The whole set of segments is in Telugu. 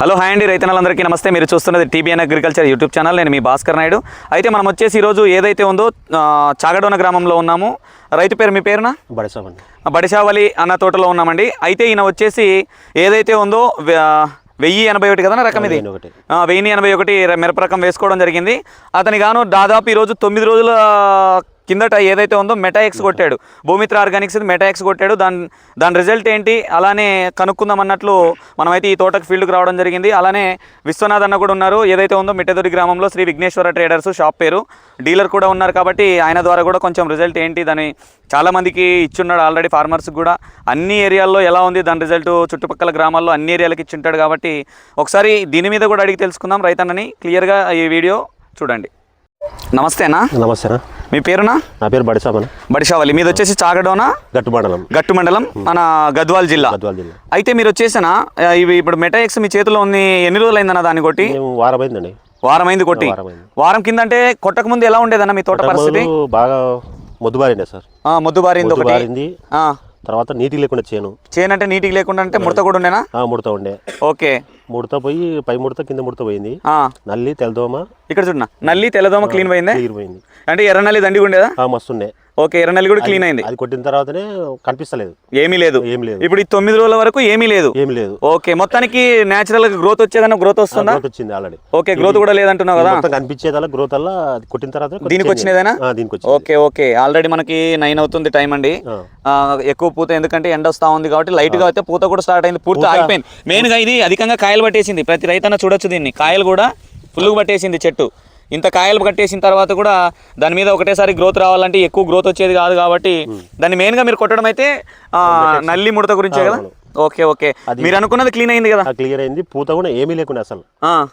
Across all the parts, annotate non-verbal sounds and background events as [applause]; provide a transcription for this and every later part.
హలో హాయ్ అండి. రైతన్నలందరికీ నమస్తే. మీరు చూస్తున్నది టీబీఎన్ అగ్రికల్చర్ యూట్యూబ్ ఛానల్. నేను మీ భాస్కర్ నాయుడు. అయితే మనం వచ్చేసి ఈరోజు ఏదైతే ఉందో చాగడోన గ్రామంలో ఉన్నాము. రైతు పేరు మీ పేరునా? బడసామండి బడిశావలి అన్న తోటలో ఉన్నామండి. అయితే ఈయన వచ్చేసి ఏదైతే ఉందో వెయ్యి ఎనభై ఒకటి కదా రకం ఇది? వెయ్యి ఎనభై ఒకటి. మిరప రకం వేసుకోవడం జరిగింది. అతని గాను దాదాపు ఈరోజు తొమ్మిది రోజుల కిందట ఏదైతే ఉందో మెటాఎక్స్ కొట్టాడు. భూమిత్ర ఆర్గానిక్స్ మెటాఎక్స్ కొట్టాడు. దాని దాని రిజల్ట్ ఏంటి? అలానే కనుక్కుందాం అన్నట్లు మనమైతే ఈ తోటకు ఫీల్డ్కి రావడం జరిగింది. అలానే విశ్వనాథ్ అన్న కూడా ఉన్నారు. ఏదైతే ఉందో మిట్టదొరి గ్రామంలో శ్రీ విఘ్నేశ్వర ట్రేడర్స్ షాప్ పేరు. డీలర్ కూడా ఉన్నారు కాబట్టి ఆయన ద్వారా కూడా కొంచెం రిజల్ట్ ఏంటి? దాని చాలామందికి ఇచ్చున్నాడు ఆల్రెడీ ఫార్మర్స్ కూడా. అన్ని ఏరియాల్లో ఎలా ఉంది? దాని రిజల్ట్ చుట్టుపక్కల గ్రామాల్లో అన్ని ఏరియాలకు ఇచ్చుంటాడు కాబట్టి ఒకసారి దీని మీద కూడా అడిగి తెలుసుకుందాం. రైతన్నని క్లియర్గా ఈ వీడియో చూడండి. నమస్తేనా నమస్తేనా మీ పేరునా? నా పేరు బడసామని బడిషావలి మీది వచ్చేసి చాగడోన? గట్టు మండలం గట్టు మండలం మన గద్వాల్ జిల్లా. గద్వాల జిల్లా. అయితే మీరు వచ్చేసిన ఇవి ఇప్పుడు మెటాఎక్స్ మీ చేతిలో ఉంది ఎన్ని రోజులు అయిందన్న దాన్ని కొట్టి? వారం అయిందండి వారం అయింది కొట్టి వారం కింద అంటే కొట్టక ముందు ఎలా ఉండేదన్న మీ తోట పరిస్థితి? బాగా మొద్దుబారిండే సార్. ఆ, మొద్దు బారింది ఒకటి తర్వాత నీటి లేకుండా చేను చేను అంటే నీటికి లేకుండా అంటే ముడత కూడా ఉండేనా? ముడత ఉండే. ఓకే. ముడత పోయి పై ముడత కింద ముడత పోయింది. ఆ, నల్లి తెల్లదోమ ఇక్కడ చూడనా నల్లి తెల్లదోమ క్లీన్ పోయిందే? క్లియర్ పోయింది. అంటే ఎర్ర నల్లి దండిగా ఉండేదా? ఆ, మస్తుండే ఓకే ఎర్ర నల్లి కూడా క్లీన్ అయింది. అది కొట్టిన తర్వాతనే కనిపిస్తలేదు. ఏమీ లేదు. ఏం లేదు. ఇప్పుడు ఈ తొమ్మిది రోజుల వరకు ఏమీ లేదు. ఏం లేదు. ఓకే మొత్తానికి నేచురల్గా గ్రోత్ వచ్చేదన్న గ్రోత్ వస్తుందా? గ్రోత్ వచ్చింది ఆల్రెడీ ఓకే గ్రోత్ కూడా లేదంటున్నావు కదా? మొత్తం కనిపించేదల్లా గ్రోత్ అలా అది కొట్టిన తర్వాత దీనికి వచ్చినదేనా? దీనికి వచ్చింది. Okay okay. ఆల్రెడీ మనకి నైన్ అవుతుంది టైం అండి. ఎక్కువ పూత ఎందుకంటే ఎండ వస్తా ఉంది కాబట్టి లైట్గా అయితే పూత కూడా స్టార్ట్ అయింది. పూర్తి ఆగిపోయింది. మెయిన్గా ఇది అధికంగా కాయలు పట్టేసింది. ప్రతి రైతన్న చూడొచ్చు దీన్ని. కాయలు కూడా ఫుల్గా పట్టేసింది చెట్టు. ఇంత కాయలు కట్టేసిన తర్వాత కూడా దాని మీద ఒకటేసారి గ్రోత్ రావాలంటే ఎక్కువ గ్రోత్ వచ్చేది కాదు కాబట్టి దాన్ని మెయిన్గా మీరు కొట్టడం అయితే నల్లి ముడత గురించే కదా? Okay okay. మీరు అనుకున్నది క్లీన్ అయింది కదా? క్లియర్ అయింది. పూత కూడా ఏమీ లేకుండా అసలు.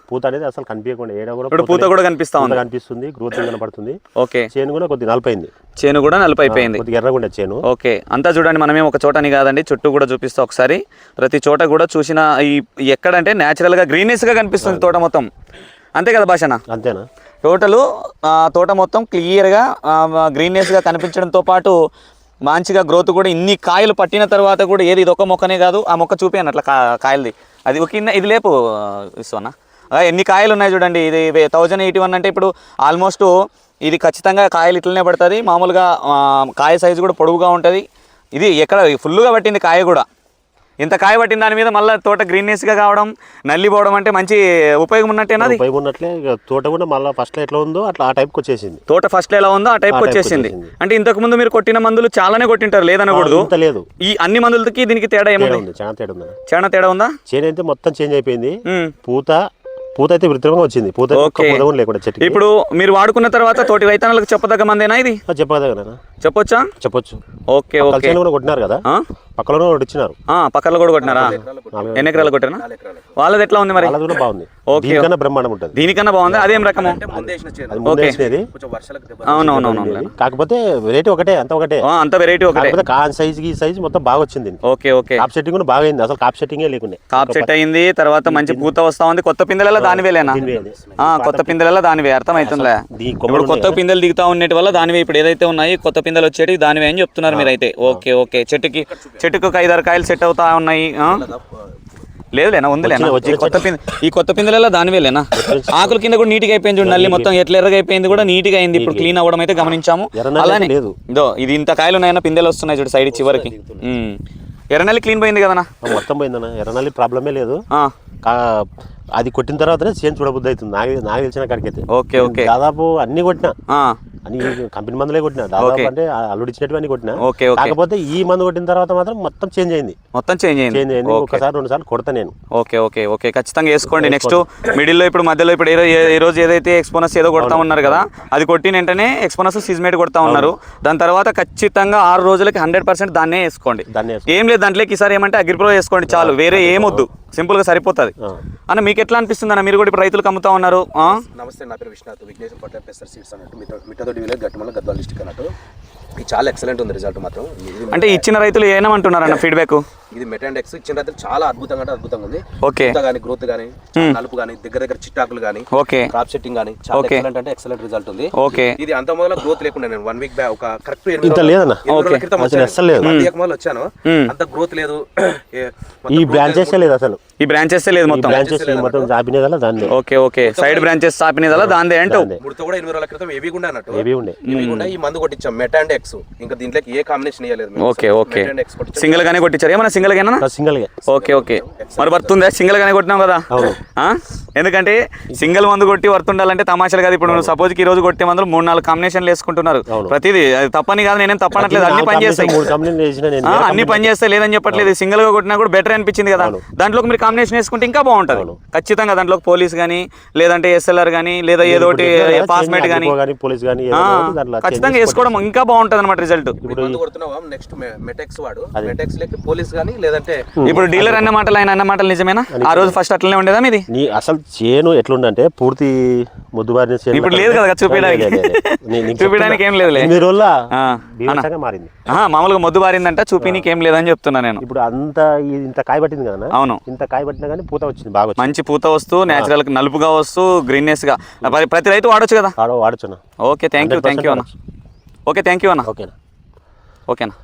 పూత అనేది అసలు కనిపించకుండా ఏడా కూడా పూత కూడా కనిపిస్తా ఉంది. కనిపిస్తుంది గ్రోత్ కనపడుతుంది. ఓకే. చేను కూడా కొద్దిగా నలిపోయింది చేను కూడా నలుపు అయిపోయింది కొద్దిగా ఎర్రగుండే చేను. ఓకే. అంతా చూడండి మనమేం ఒక చోటని కాదండి చుట్టూ కూడా చూపిస్తా ఒకసారి. ప్రతి చోట కూడా చూసిన ఈ ఎక్కడంటే న్యాచురల్గా గ్రీనెస్గా కనిపిస్తుంది తోట మొత్తం. అంతే కదా భాషన? అంతేనా? టోటలు తోట మొత్తం క్లియర్గా గ్రీన్నెస్గా కనిపించడంతో పాటు మంచిగా గ్రోత్ కూడా ఇన్ని కాయలు పట్టిన తర్వాత కూడా ఏది ఇది ఒక మొక్కనే కాదు ఆ మొక్క చూపియాను అట్లా కాయలది. అది ఒక ఇది లేపు విశ్వన్న ఎన్ని కాయలు ఉన్నాయి చూడండి ఇది థౌజండ్ ఎయిటీ వన్ అంటే ఇప్పుడు ఆల్మోస్ట్ ఇది ఖచ్చితంగా కాయలు ఇట్లనే పడుతుంది. మామూలుగా కాయ సైజు కూడా పొడవుగా ఉంటుంది. ఇది ఎక్కడ ఫుల్గా పట్టింది కాయ కూడా. ఇంత కాయ పట్టిన దాని మీద మళ్ళీ తోట గ్రీన్నెస్గా కావడం నల్లి పోవడం అంటే మంచి ఉపయోగం ఉన్నట్టేనా అది పై ఉన్నట్లే. తోట కూడా మళ్ళీ ఫస్ట్ ఎట్లా ఉందో అట్లా ఆ టైప్కి వచ్చేసింది. తోట ఫస్ట్ ఎలా ఉందో ఆ టైప్ ఆ type వచ్చేసింది. అంటే ఇంతకు ముందు మీరు కొట్టిన మందులు చాలానే కొట్టింటారు లేదనకూడదు. లేదు. ఈ అన్ని మందులకి దీనికి తేడా ఏముంది? ఉంది చాలా తేడా ఉంది. చాలా తేడా ఉందా? చేను అయితే మొత్తం చేంజ్ అయిపోయింది. పూత పూత అయితే విపరీతంగా వచ్చింది. పూత లేకుండా చెట్టుకి. ఇప్పుడు మీరు వాడుకున్న తర్వాత తోటి రైతన్నలకు చెప్పదగ్గ మందేనా ఇది? చెప్పదా చెప్పొచ్చా? చెప్పొచ్చు. Okay okay. కొట్టినారు కదా? ఆ? పక్కన కూడా ఇచ్చినారు పక్కన కూడా కొట్టినారా. ఎన్ని ఎకరాలు కొట్టారా వాళ్ళది ఎట్లా ఉంది మరి? బాగుంది. ఓకే. దీనికన్నా బ్రహ్మాండం ఉంటుంది. దీనికన్నా బాగుంది? అదేం రకము? అవునవునవును కాకపోతే వెరైటీ ఒకటే అంత ఒకటే. అంత వెరైటీ ఒకటే. కాన్ సైజ్ ఈ సైజ్ మొత్తం బాగా వచ్చింది. Okay okay. కాప్ సెట్టింగ్ కూడా బాగా అయింది. అసలు కాప్ సెట్టింగే లేకుండే. కాప్ సెట్ అయింది తర్వాత మంచి పూత వస్తా ఉంది. కొత్త పిందెలలో దానివేలేనా కొత్త పిందెలలో దానివే అర్థమవుతుందిలే. ఇప్పుడు కొత్త పిందెలు దిగుతా ఉండేటి వల్ల దానివే ఇప్పుడు ఏదైతే ఉన్నాయి కొత్త పిందెలు వచ్చేటి దానివే అని చెప్తున్నారు మీరైతే. Okay okay. చెట్టుకి చెట్టుకు ఐదారు కాయలు సెట్ అవుతా ఉన్నాయి? లేదులేనా ఉందిలేనా కొత్త పిందె ఈ కొత్త పిందెలలో దానివేలేనా [laughs] ఆకుల కింద కూడా నీట్గా అయిపోయింది చూడండి నల్లి మొత్తం ఎట్లా ఎర్రగా అయిపోయింది కూడా నీట్గా అయింది. ఇప్పుడు క్లీన్ అవ్వడం అయితే గమనించాము. అలానే లేదు. ఇదో ఇది ఇంత కాయలు ఉన్నాయన్న పిందెలు వస్తున్నాయి చూడు సైడ్ చివరికి. ఎర్రనల్లి క్లీన్ పోయింది కదనా మొత్తం పోయిందన్న. ఎర్రనల్లి ప్రాబ్లమే లేదు. అది కొట్టిన తర్వాతనే చేను చూడబుద్ధి అవుతుంది. నాకు నాకు తెలిసిన కాడికి అయితే ఓకే ఓకే. దాదాపు అన్ని కొట్టినా. ఆ, అన్ని కంపెనీ మందులే కొట్టినా. దాదాపు. అంటే అల్లుడు ఇచ్చినట్టు అన్ని కొట్టినా కాకపోతే ఈ మందు కొట్టిన తర్వాత మాత్రం మొత్తం చేంజ్ అయింది. మొత్తం చేంజ్ అయింది. చేంజ్ అయింది. ఒకసారి రెండు సార్లు కొడతా నేను. Okay okay okay. ఖచ్చితంగా వేసుకోండి. నెక్స్ట్ మిడిల్లో ఇప్పుడు మధ్యలో ఇప్పుడు ఈ రోజు ఏదైతే ఎక్స్పోనస్ ఏదో కొడతా ఉన్నారు కదా అది కొట్టిన వెంటనే ఎక్స్పోనస్ సిజ్మేట్ కొడతా ఉన్నారు. దాని తర్వాత ఖచ్చితంగా ఆరు రోజులకి హండ్రెడ్ పర్సెంట్ దాన్నే వేసుకోండి. దాన్ని. ఏం లేదు దాంట్లోకి ఈసారి ఏమంటే అగ్రిప్రో వేసుకోండి చాలు. వేరే ఏమొద్దు. సింపుల్గా సరిపోతుంది. అన్న మీకు ఎట్లా అనిపిస్తుంది అన్న మీరు కూడా ఇప్పుడు రైతులకు అమ్ముతా ఉన్నారు ఆ? నమస్తే నా పేరు విశ్వనాథ్. విఘ్నేశ్వర పట్ల పెసర్ సీడ్స్ అన్నట్టు. మిట్ట మిట్టదొడ్డి విలేజ్ గట్టుమల్ల గద్వాల డిస్టిక్ అన్నట్టు. ఇది చాలా ఎక్సలెంట్ ఉంది రిజల్ట్ మాత్రం. అంటే ఇచ్చిన రైతులు ఏమమంటున్నారు అన్న ఫీడ్బ్యాక్ ఇది మెట్ అండ్ ఎక్స్ ఇచ్చిన రైతులు చాలా అద్భుతంగా అంటే అద్భుతంగా ఉంది. ఓకే. కానీ గ్రోత్ కానీ నలుపు కానీ దగ్గర దగ్గర చిట్టాకులు కానీ ఓకే. క్రాప్ సెట్టింగ్ కానీ చాలా. ఎక్సలెంట్ అంటే ఎక్సలెంట్ రిజల్ట్ ఉంది. ఓకే. ఇది అంత మొదల గ్రోత్ లేకుండా నేను వన్ వీక్ బ్యాక్ ఒక కరెక్ట్ ఇంత లేదన్న. Okay. అసలు అస్సలు లేదు. మొదలు వచ్చాను. అంత గ్రోత్ లేదు. ఈ బ్రాంచెస్ లేదు అసలు. ఈ బ్రాంచెస్ లేదు మొత్తం? బ్రాంచెస్ మొత్తం ఓకే ఓకే. సైడ్ బ్రాంచెస్ ఆపినదల్లా దాందే. ముడితో కూడా ఎనిమిది రోజుల క్రితం ఏవి కూడా అన్నట్టు. ఏవి ఉండే. కూడా ఈ మందు కొట్టించాం. మెటా అండ్ ఎక్స్ ఇంకా దీంట్లోకి ఏ కాంబినేషన్ ఇవ్వలేదు. Okay okay. సింగిల్ గానే కొట్టించారు? ఏమన్నా సింగిల్ గానా సింగిల్గా. Okay okay. మరి వర్తుందా సింగిల్ గానే కొట్టినాం కదా? ఎందుకంటే సింగిల్ మందు కొట్టి వర్త్ ఉండాలంటే తమాషాలు కాదు. ఇప్పుడు సపోజ్ ఈ రోజు కొట్టే మందులు మూడు నాలుగు కాంబినేషన్లు వేసుకుంటున్నారు. ప్రతిదీ. అది తప్పని కాదు నేనేం తప్పనట్లేదు. అన్ని పని చేస్తాయి. అన్ని పని చేస్తే లేదని చెప్పట్లేదు. సింగిల్గా కొట్టినా కూడా బెటర్ అనిపించింది కదా. దాంట్లో మీరు కాంబినేషన్ వేసుకుంటే ఇంకా బాగుంటది. ఖచ్చితంగా దాంట్లో పోలీస్ కానీ లేదంటే ఎస్ఎల్ఆర్ కానీ లేదా ఏదో ఒకటి ఫాస్మేట్ కానీ పోలీస్ కానీ ఏదో ఒకటి దాంట్లో ఖచ్చితంగా వేసుకోవడం ఇంకా బాగుంటది అనమాట రిజల్ట్ నెక్స్ట్ మెటెక్స్ వాడు. మెటెక్స్ లెక్క పోలీస్ కానీ లేదంటే ఇప్పుడు డీలర్ అన్న మాటలు ఆయన అన్న మాటలు నిజమేనా? ఆ రోజు ఫస్ట్ అట్లనే ఉండేదా మీది? నీ అసలు చేను ఎట్లుందంటే పూర్తి ముద్దుబారిన ఇప్పుడు లేదు కదా చూపించడానికి. లేదు, లేదు, లేదు. చూపించడానికి ఏం రోజుల ఆ, బీభత్సంగా మారింది. మామూలుగా మొద్దు బారిందంట చూపినీకి ఏం లేదని చెప్తున్నా నేను. ఇప్పుడు అంత ఇంత కాయ పట్టింది కదా అవును. ఇంత కాయ పట్టినా కానీ పూత వచ్చింది బాగా మంచి పూత వస్తూ నేచురల్ నలుపుగా వస్తూ గ్రీన్నెస్గా. ప్రతి- రైతు వాడొచ్చు కదా? ఆడ వాడచ్చునా okay thank you thank you అన్న. ఓకే థ్యాంక్ యూ అన్న. ఓకేనా? ఓకేనా?